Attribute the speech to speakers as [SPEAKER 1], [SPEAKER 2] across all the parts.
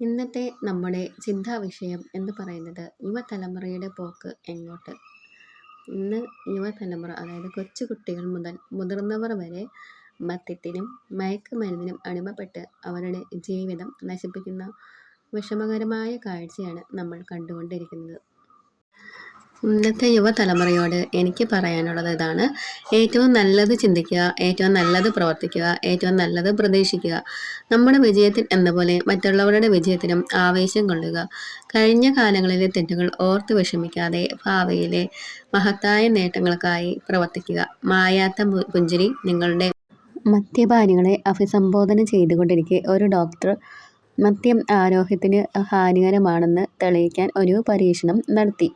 [SPEAKER 1] ഇന്നത്തെ നമ്മുടെ ചിന്താവിഷയം എന്ന് പറയുന്നത് യുവതലമുറയുടെ പോക്ക് എങ്ങോട്ട്? ഇന്ന് യുവതലമുറ അതായത് കൊച്ചു കുട്ടികൾ മുതൽ മുതിർന്നവർ വരെ മദ്യത്തിനും മയക്കുമരുന്നിനും അടിമപ്പെട്ട് അവരുടെ ജീവിതം നശിപ്പിക്കുന്ന വിഷമകരമായ കാഴ്ചയാണ് നമ്മൾ കണ്ടുകൊണ്ടിരിക്കുന്നത്. ഇന്നത്തെ യുവതലമുറയോട് എനിക്ക് പറയാനുള്ളത് ഇതാണ്. ഏറ്റവും നല്ലത് ചിന്തിക്കുക ഏറ്റവും നല്ലത് പ്രവർത്തിക്കുക ഏറ്റവും നല്ലത് പ്രതീക്ഷിക്കുക. നമ്മുടെ വിജയത്തിൽ എന്ന പോലെ മറ്റുള്ളവരുടെ വിജയത്തിനും ആവേശം കൊള്ളുക. കഴിഞ്ഞ കാലങ്ങളിലെ തെറ്റുകൾ ഓർത്ത് വിഷമിക്കാതെ ഭാവിയിലെ മഹത്തായ നേട്ടങ്ങൾക്കായി പ്രവർത്തിക്കുക. മായാത്ത പുഞ്ചിരി നിങ്ങളുടെ മദ്യപാനികളെ അഭിസംബോധന ചെയ്തുകൊണ്ടിരിക്കെ ഒരു ഡോക്ടർ മദ്യം ആരോഗ്യത്തിന് ഹാനികരമാണെന്ന് തെളിയിക്കാൻ ഒരു പരീക്ഷണം നടത്തി.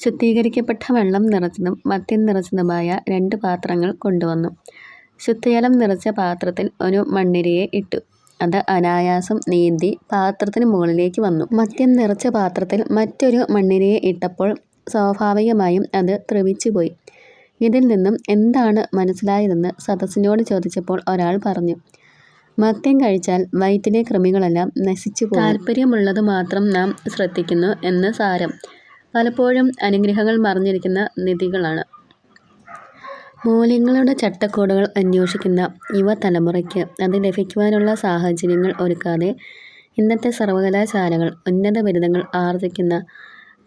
[SPEAKER 1] ശുദ്ധീകരിക്കപ്പെട്ട വെള്ളം നിറച്ചതും മദ്യം നിറച്ചതുമായ രണ്ട് പാത്രങ്ങൾ കൊണ്ടുവന്നു. ശുദ്ധജലം നിറച്ച പാത്രത്തിൽ ഒരു മണ്ണിരയെ ഇട്ടു. അത് അനായാസം നീന്തി പാത്രത്തിന് മുകളിലേക്ക് വന്നു. മദ്യം നിറച്ച പാത്രത്തിൽ മറ്റൊരു മണ്ണിരയെ ഇട്ടപ്പോൾ സ്വാഭാവികമായും അത് ദ്രവിച്ചുപോയി. ഇതിൽ നിന്നും എന്താണ് മനസ്സിലായതെന്ന് സദസ്സിനോട് ചോദിച്ചപ്പോൾ ഒരാൾ പറഞ്ഞു. മദ്യം കഴിച്ചാൽ വയറ്റിലെ കൃമികളെല്ലാം നശിച്ചുപോകും. താല്പര്യമുള്ളത് മാത്രം നാം ശ്രദ്ധിക്കുന്നു എന്ന് സാരം. പലപ്പോഴും അനുഗ്രഹങ്ങൾ മറഞ്ഞിരിക്കുന്ന നിധികളാണ്. മൂല്യങ്ങളുടെ ചട്ടക്കൂടുകൾ അന്വേഷിക്കുന്ന യുവതലമുറയ്ക്ക് അത് ലഭിക്കുവാനുള്ള സാഹചര്യങ്ങൾ ഒരുക്കാതെ ഇന്നത്തെ സർവകലാശാലകൾ ഉന്നത ബിരുദങ്ങൾ ആർജിക്കുന്ന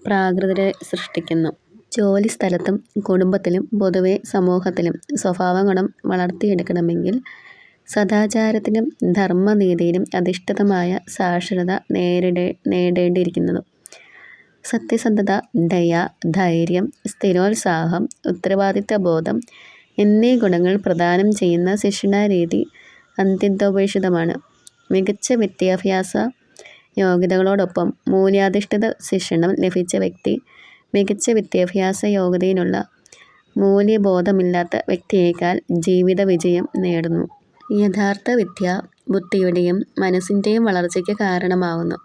[SPEAKER 1] പ്രാകൃതരെ സൃഷ്ടിക്കുന്നു. ജോലി സ്ഥലത്തും കുടുംബത്തിലും പൊതുവെ സമൂഹത്തിലും സ്വഭാവഗുണം വളർത്തിയെടുക്കണമെങ്കിൽ സദാചാരത്തിലും ധർമ്മനീതിയിലും അധിഷ്ഠിതമായ സാക്ഷരത നേരിടേ നേടേണ്ടിയിരിക്കുന്നു. സത്യസന്ധത, ദയ, ധൈര്യം, സ്ഥിരോത്സാഹം, ഉത്തരവാദിത്തബോധം എന്നീ ഗുണങ്ങൾ പ്രദാനം ചെയ്യുന്ന ശിക്ഷണരീതി അത്യന്തോപേക്ഷിതമാണ് മികച്ച വിദ്യാഭ്യാസ യോഗ്യതകളോടൊപ്പം മൂല്യാധിഷ്ഠിത ശിക്ഷണം ലഭിച്ച വ്യക്തി മികച്ച വിദ്യാഭ്യാസ യോഗ്യതയിലുള്ള മൂല്യബോധമില്ലാത്ത വ്യക്തിയേക്കാൾ ജീവിത വിജയം നേടുന്നു. യഥാർത്ഥ വിദ്യ ബുദ്ധിയുടെയും മനസ്സിന്റെയും വളർച്ചയ്ക്ക് കാരണമാകുന്നു.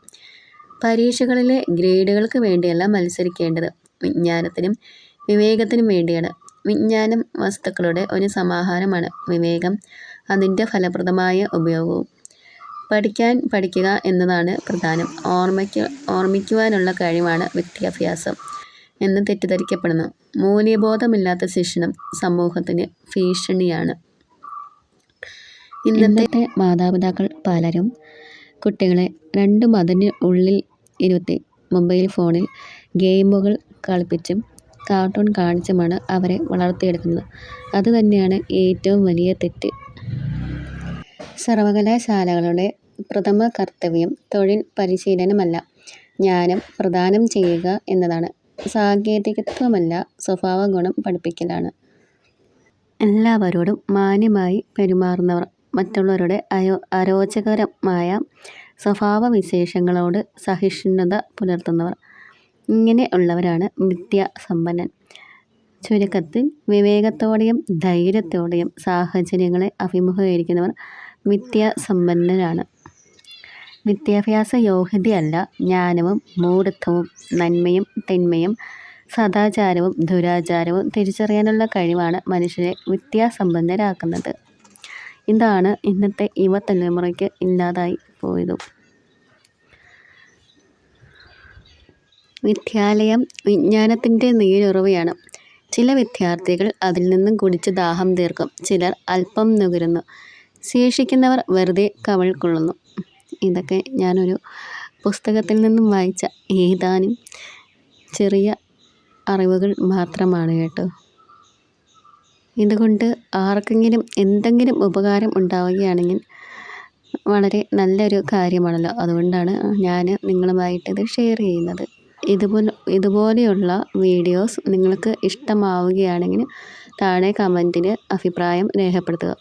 [SPEAKER 1] പരീക്ഷകളിലെ ഗ്രേഡുകൾക്ക് വേണ്ടിയല്ല മത്സരിക്കേണ്ടത്. വിജ്ഞാനത്തിനും വിവേകത്തിനും വേണ്ടിയാണ്. വിജ്ഞാനം വസ്തുക്കളുടെ ഒരു സമാഹാരമാണ്. വിവേകം അതിന്റെ ഫലപ്രദമായ ഉപയോഗവും. പഠിക്കാൻ പഠിക്കുക എന്നതാണ് പ്രധാനം. ഓർമ്മയ്ക്ക് ഓർമ്മിക്കുവാനുള്ള കഴിവാണ് വിദ്യാഭ്യാസം എന്ന് തെറ്റിദ്ധരിക്കപ്പെടുന്നു. മൂല്യബോധമില്ലാത്ത ശിക്ഷണം സമൂഹത്തിന് ഭീഷണിയാണ്. ഇന്നത്തെ മാതാപിതാക്കൾ പലരും കുട്ടികളെ രണ്ട് മതിന് ഉള്ളിൽ ഇരുത്തി മൊബൈൽ ഫോണിൽ ഗെയിമുകൾ കളിപ്പിച്ചും കാർട്ടൂൺ കാണിച്ചുമാണ് അവരെ വളർത്തിയെടുക്കുന്നത്. അതുതന്നെയാണ് ഏറ്റവും വലിയ തെറ്റ്. സർവകലാശാലകളുടെ പ്രഥമ കർത്തവ്യം തൊഴിൽ പരിശീലനമല്ല, ജ്ഞാനം പ്രദാനം ചെയ്യുക എന്നതാണ്. സാങ്കേതികത്വമല്ല, സ്വഭാവ ഗുണം പഠിപ്പിക്കലാണ്. എല്ലാവരോടും മാന്യമായി പെരുമാറുന്നവർ, മറ്റുള്ളവരുടെ അരോചകമായ സ്വഭാവവിശേഷങ്ങളോട് സഹിഷ്ണുത പുലർത്തുന്നവർ, ഇങ്ങനെ ഉള്ളവരാണ് വിദ്യാസമ്പന്നൻ ചുരുക്കത്തിൽ വിവേകത്തോടെയും ധൈര്യത്തോടെയും സാഹചര്യങ്ങളെ അഭിമുഖീകരിക്കുന്നവർ വിദ്യാസമ്പന്നരാണ്. വിദ്യാഭ്യാസ യോഗ്യതയല്ല ജ്ഞാനവും മൂഢത്വവും നന്മയും തിന്മയും സദാചാരവും ദുരാചാരവും തിരിച്ചറിയാനുള്ള കഴിവാണ് മനുഷ്യരെ വിദ്യാസമ്പന്നരാക്കുന്നത്. ഇതാണ് ഇന്നത്തെ യുവതലമുറയ്ക്ക് ഇല്ലാതായി പോയതും. വിദ്യാലയം വിജ്ഞാനത്തിന്റെ നീരുറവയാണ്. ചില വിദ്യാർത്ഥികൾ അതിൽ നിന്നും കുടിച്ച് ദാഹം തീർക്കും. ചിലർ അല്പം നുകരുന്നു. ശേഷിക്കുന്നവർ വെറുതെ കവൾ കൊള്ളുന്നു. ഇതൊക്കെ ഞാനൊരു പുസ്തകത്തിൽ നിന്നും വായിച്ച ഏതാനും ചെറിയ അറിവുകൾ മാത്രമാണ് കേട്ടോ. ഇതുകൊണ്ട് ആർക്കെങ്കിലും എന്തെങ്കിലും ഉപകാരം ഉണ്ടാവുകയാണെങ്കിൽ വളരെ നല്ലൊരു കാര്യമാണല്ലോ. അതുകൊണ്ടാണ് ഞാൻ നിങ്ങളുമായിട്ട് ഇത് ഷെയർ ചെയ്യുന്നത്. ഇതുപോലെ ഇതുപോലെയുള്ള വീഡിയോസ് നിങ്ങൾക്ക് ഇഷ്ടമാവുകയാണെങ്കിൽ താഴെ കമന്റിൽ അഭിപ്രായം രേഖപ്പെടുത്തുക.